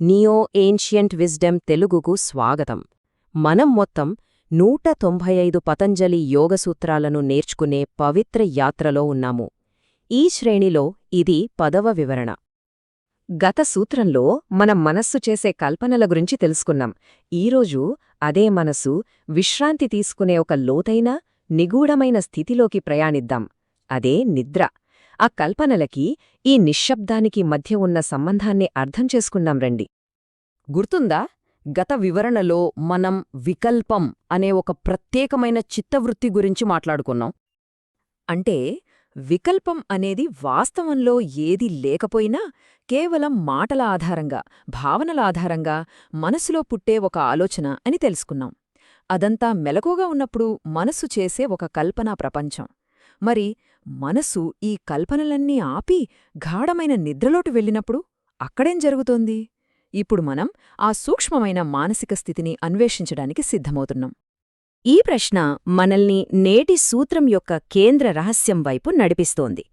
Neo ancient విజ్డెమ్ తెలుగుకు స్వాగతం. మనం మొత్తం నూట తొంభై ఐదు పతంజలి యోగసూత్రాలను నేర్చుకునే పవిత్ర యాత్రలో ఉన్నాము. ఈ శ్రేణిలో ఇది పదవ వివరణ. గత సూత్రంలో మనం మనస్సు చేసే కల్పనల గురించి తెలుసుకున్నాం. ఈరోజు అదే మనసు విశ్రాంతి తీసుకునే ఒక లోతైన నిగూఢమైన స్థితిలోకి ప్రయాణిద్దాం. అదే నిద్ర. ఆ కల్పనలకి ఈ నిశ్శబ్దానికి మధ్య ఉన్న సంబంధాన్ని అర్థం చేసుకున్నాం రండి. గుర్తుందా? గత వివరణలో మనం వికల్పం అనే ఒక ప్రత్యేకమైన చిత్తవృత్తి గురించి మాట్లాడుకున్నాం. అంటే వికల్పం అనేది వాస్తవంలో ఏది లేకపోయినా కేవలం మాటల ఆధారంగా భావనల ఆధారంగా మనసులో పుట్టే ఒక ఆలోచన అని తెలుసుకున్నాం. అదంతా మెలకుగా ఉన్నప్పుడు మనసు చేసే ఒక కల్పనా ప్రపంచం. మరి మనసు ఈ కల్పనలన్నీ ఆపి గాఢమైన నిద్రలోటు వెళ్ళినప్పుడు అక్కడేం జరుగుతోంది? ఇప్పుడు మనం ఆ సూక్ష్మమైన మానసిక స్థితిని అన్వేషించడానికి సిద్ధమవుతున్నాం. ఈ ప్రశ్న మనల్ని నేటి సూత్రం యొక్క కేంద్ర రహస్యం వైపు నడిపిస్తోంది.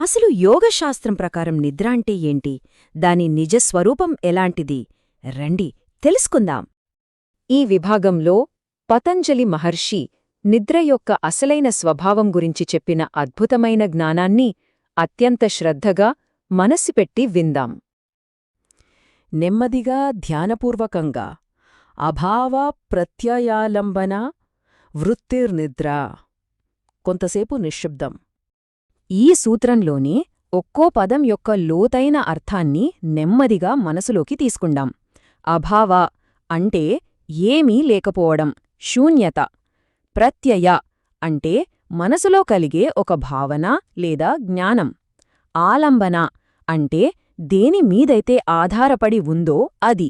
అసలు యోగశాస్త్రం ప్రకారం నిద్ర అంటే ఏంటి? దాని నిజస్వరూపం ఎలాంటిది? రండి తెలుసుకుందాం. ఈ విభాగంలో పతంజలి మహర్షి నిద్ర యొక్క అసలైన స్వభావం గురించి చెప్పిన అద్భుతమైన జ్ఞానాన్ని అత్యంత శ్రద్ధగా మనసిపెట్టి విందాం. నెమ్మదిగా ధ్యానపూర్వకంగా. అభావ ప్రత్యయాలంబన వృత్తిర్నిద్ర. కొంతసేపు నిశ్శబ్దం. ఈ సూత్రంలోని ఒక్కో పదం యొక్క లోతైన అర్థాన్ని నెమ్మదిగా మనసులోకి తీసుకుందాం. అభావ అంటే ఏమీ లేకపోవడం శూన్యత. ప్రత్యయ అంటే మనసులో కలిగే ఒక భావన లేదా జ్ఞానం. ఆలంబన అంటే దేని మీదైతే ఆధారపడి ఉందో అది.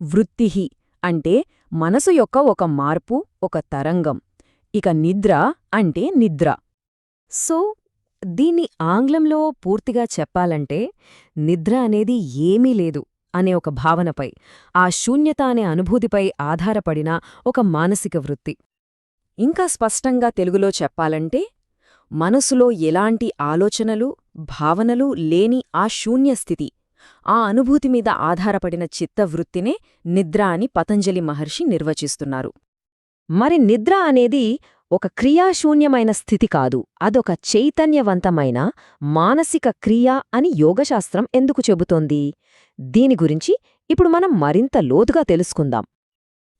వృత్తిహి అంటే మనసు యొక్క ఒక మార్పు ఒక తరంగం. ఇక నిద్ర అంటే నిద్ర. సో దీన్ని ఆంగ్లంలో పూర్తిగా చెప్పాలంటే నిద్ర అనేది ఏమీ లేదు అనే ఒక భావనపై ఆ శూన్యత అనే అనుభూతిపై ఆధారపడిన ఒక మానసిక వృత్తి. ఇంకా స్పష్టంగా తెలుగులో చెప్పాలంటే మనసులో ఎలాంటి ఆలోచనలు భావనలు లేని ఆ శూన్యస్థితి ఆ అనుభూతి మీద ఆధారపడిన చిత్తవృత్తినే నిద్ర అని పతంజలి మహర్షి నిర్వచిస్తున్నారు. మరి నిద్ర అనేది ఒక క్రియాశూన్యమైన స్థితి కాదు అదొక చైతన్యవంతమైన మానసిక క్రియ అని యోగశాస్త్రం ఎందుకు చెబుతోంది? దీని గురించి ఇప్పుడు మనం మరింత లోతుగా తెలుసుకుందాం.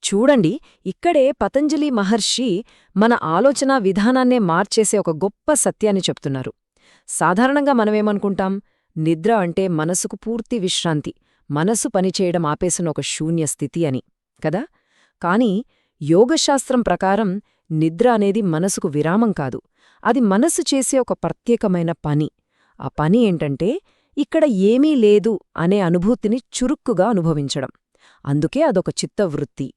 చూడండి ఇక్కడే పతంజలి మహర్షి మన ఆలోచనా విధానాన్నే మార్చేసే ఒక గొప్ప సత్యాన్ని చెప్తున్నారు. సాధారణంగా మనమేమనుకుంటాం? నిద్ర అంటే మనసుకు పూర్తి విశ్రాంతి మనసు పనిచేయడం ఆపేసిన ఒక శూన్య స్థితి అని కదా? కాని యోగశాస్త్రం ప్రకారం నిద్ర అనేది మనసుకు విరామం కాదు అది మనసు చేసే ఒక ప్రత్యేకమైన పని. ఆ పని ఏంటంటే ఇక్కడ ఏమీ లేదు అనే అనుభూతిని చురుక్కుగా అనుభవించడం. అందుకే అదొక చిత్తవృత్తి.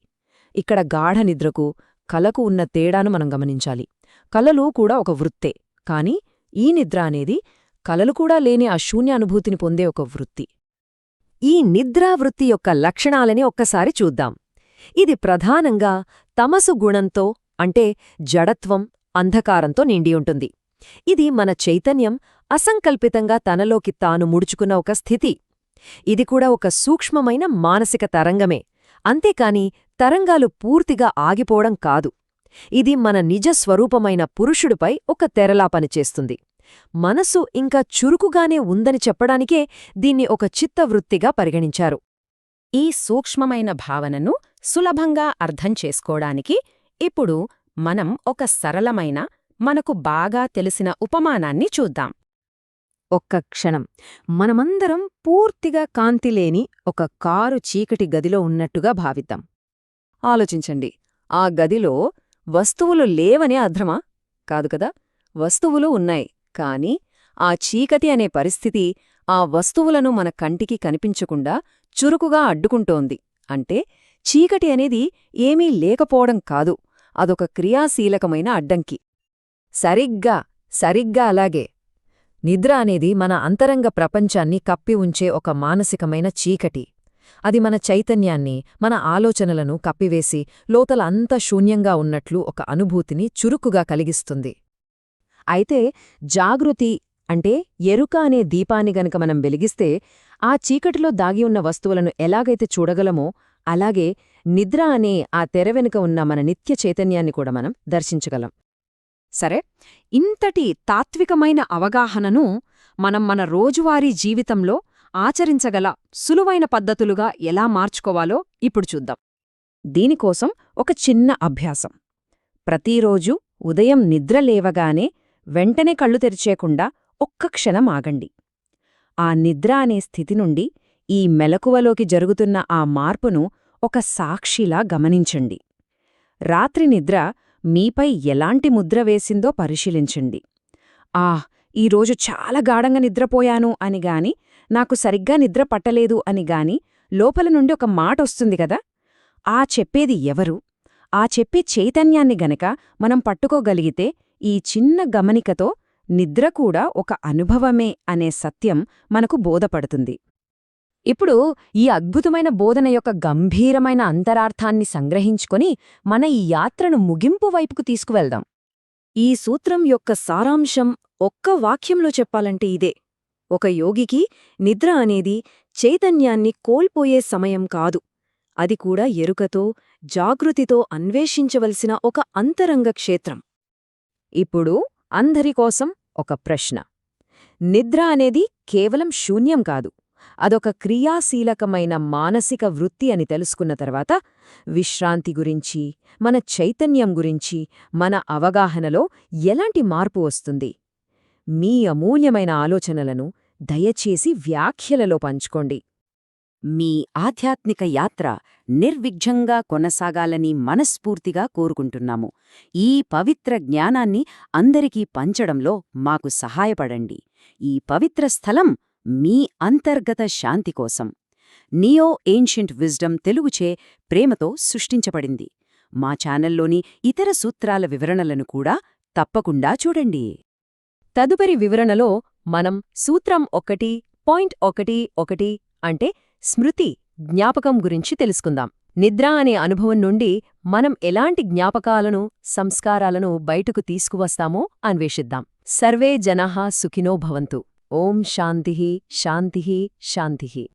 ఇక్కడ గాఢ నిద్రకు కలకు ఉన్న తేడాను మనం గమనించాలి. కలలు కూడా ఒక వృత్తే కాని ఈ నిద్ర అనేది కలలు కూడా లేని ఆ శూన్య అనుభూతిని పొందే ఒక వృత్తి. ఈ నిద్రావృత్తి యొక్క లక్షణాలని ఒక్కసారి చూద్దాం. ఇది ప్రధానంగా తమసు గుణంతో అంటే జడత్వం అంధకారంతో నిండి ఉంటుంది. ఇది మన చైతన్యం అసంకల్పితంగా తనలోకి తాను ముడుచుకున్న ఒక స్థితి. ఇది కూడా ఒక సూక్ష్మమైన మానసిక తరంగమే. అంతేకాని తరంగాలు పూర్తిగా ఆగిపోవడం కాదు. ఇది మన నిజ స్వరూపమైన పురుషుడిపై ఒక తెరలా పనిచేస్తుంది. మనసు ఇంకా చురుకుగానే ఉందని చెప్పడానికే దీన్ని ఒక చిత్తవృత్తిగా పరిగణించారు. ఈ సూక్ష్మమైన భావనను సులభంగా అర్థం చేసుకోవడానికి ఇప్పుడు మనం ఒక సరళమైన మనకు బాగా తెలిసిన ఉపమానాన్ని చూద్దాం. ఒక్క క్షణం. మనమందరం పూర్తిగా కాంతిలేని ఒక కారు చీకటి గదిలో ఉన్నట్టుగా భావిద్దాం. ఆలోచించండి. ఆ గదిలో వస్తువులు లేవనే అధ్రమా కాదు కదా? వస్తువులు ఉన్నాయి. కాని ఆ చీకటి అనే పరిస్థితి ఆ వస్తువులను మన కంటికి కనిపించకుండా చురుకుగా అడ్డుకుంటోంది. అంటే చీకటి అనేది ఏమీ లేకపోవడం కాదు. అదొక క్రియాశీలకమైన అడ్డంకి. సరిగ్గా సరిగ్గా అలాగే. నిద్ర అనేది మన అంతరంగ ప్రపంచాన్ని కప్పి ఉంచే ఒక మానసికమైన చీకటి. అది మన చైతన్యాన్ని మన ఆలోచనలను కప్పివేసి లోతల అంతా శూన్యంగా ఉన్నట్లు ఒక అనుభూతిని చురుకుగా కలిగిస్తుంది. అయితే జాగృతి అంటే ఎరుక అనే దీపాన్ని గనక మనం వెలిగిస్తే ఆ చీకటిలో దాగి ఉన్న వస్తువులను ఎలాగైతే చూడగలమో అలాగే నిద్ర అనే ఆ తెర వెనుక ఉన్న మన నిత్య చైతన్యాన్ని కూడా మనం దర్శించగలం. సరే ఇంతటి తాత్వికమైన అవగాహనను మనం మన రోజువారీ జీవితంలో ఆచరించగల సులువైన పద్ధతులుగా ఎలా మార్చుకోవాలో ఇప్పుడు చూద్దాం. దీనికోసం ఒక చిన్న అభ్యాసం. ప్రతిరోజు ఉదయం నిద్ర లేవగానే వెంటనే కళ్ళు తెరిచేయకుండా ఒక్క క్షణం ఆగండి. ఆ నిద్ర అనే స్థితి నుండి ఈ మెలకువలోకి జరుగుతున్న ఆ మార్పును ఒక సాక్షిలా గమనించండి. రాత్రి నిద్ర మీపై ఎలాంటి ముద్ర వేసిందో పరిశీలించండి. ఆహ్ ఈరోజు చాలా గాఢంగా నిద్రపోయాను అని గాని నాకు సరిగ్గా నిద్ర పట్టలేదు అని గాని లోపల నుండి ఒక మాటొస్తుంది కదా? ఆ చెప్పేది ఎవరు? ఆ చెప్పే చైతన్యాన్ని గనక మనం పట్టుకోగలిగితే ఈ చిన్న గమనికతో నిద్ర కూడా ఒక అనుభవమే అనే సత్యం మనకు బోధపడుతుంది. ఇప్పుడు ఈ అద్భుతమైన బోధన యొక్క గంభీరమైన అంతరార్థాన్ని సంగ్రహించుకొని మన ఈ యాత్రను ముగింపు వైపుకు తీసుకువెళ్దాం. ఈ సూత్రం యొక్క సారాంశం ఒక్క వాక్యంలో చెప్పాలంటే ఇదే. ఒక యోగికి నిద్ర అనేది చైతన్యాన్ని కోల్పోయే సమయం కాదు. అది కూడా ఎరుకతో జాగృతితో అన్వేషించవలసిన ఒక అంతరంగ క్షేత్రం. ఇప్పుడు అందరికోసం ఒక ప్రశ్న. నిద్ర అనేది కేవలం శూన్యం కాదు. అదొక క్రియాశీలకమైన మానసిక వృత్తి అని తెలుసుకున్న తర్వాత విశ్రాంతి గురించి మన చైతన్యం గురించి మన అవగాహనలో ఎలాంటి మార్పు వస్తుంది? మీ అమూల్యమైన ఆలోచనలను దయచేసి వ్యాఖ్యలలో పంచుకోండి. మీ ఆధ్యాత్మిక యాత్ర నిర్విఘ్నంగా కొనసాగాలని మనస్ఫూర్తిగా కోరుకుంటున్నాము. ఈ పవిత్ర జ్ఞానాన్ని అందరికీ పంచడంలో మాకు సహాయపడండి. ఈ పవిత్ర స్థలం మీ అంతర్గత శాంతి కోసం. నియో ఏన్షియంట్ విజ్డమ్ తెలుగుచే ప్రేమతో సృష్టించబడింది. మా ఛానల్లోని ఇతర సూత్రాల వివరణలను కూడా తప్పకుండా చూడండి. తదుపరి వివరణలో మనం సూత్రం ఒకటి పాయింట్ ఒకటి ఒకటి అంటే స్మృతి జ్ఞాపకం గురించి తెలుసుకుందాం. నిద్ర అనే అనుభవం నుండి మనం ఎలాంటి జ్ఞాపకాలను సంస్కారాలను బయటకు తీసుకువస్తామో అన్వేషిద్దాం. సర్వే జనా సుఖినో భవంతు. ఓం శాంతి శాంతి శాంతి.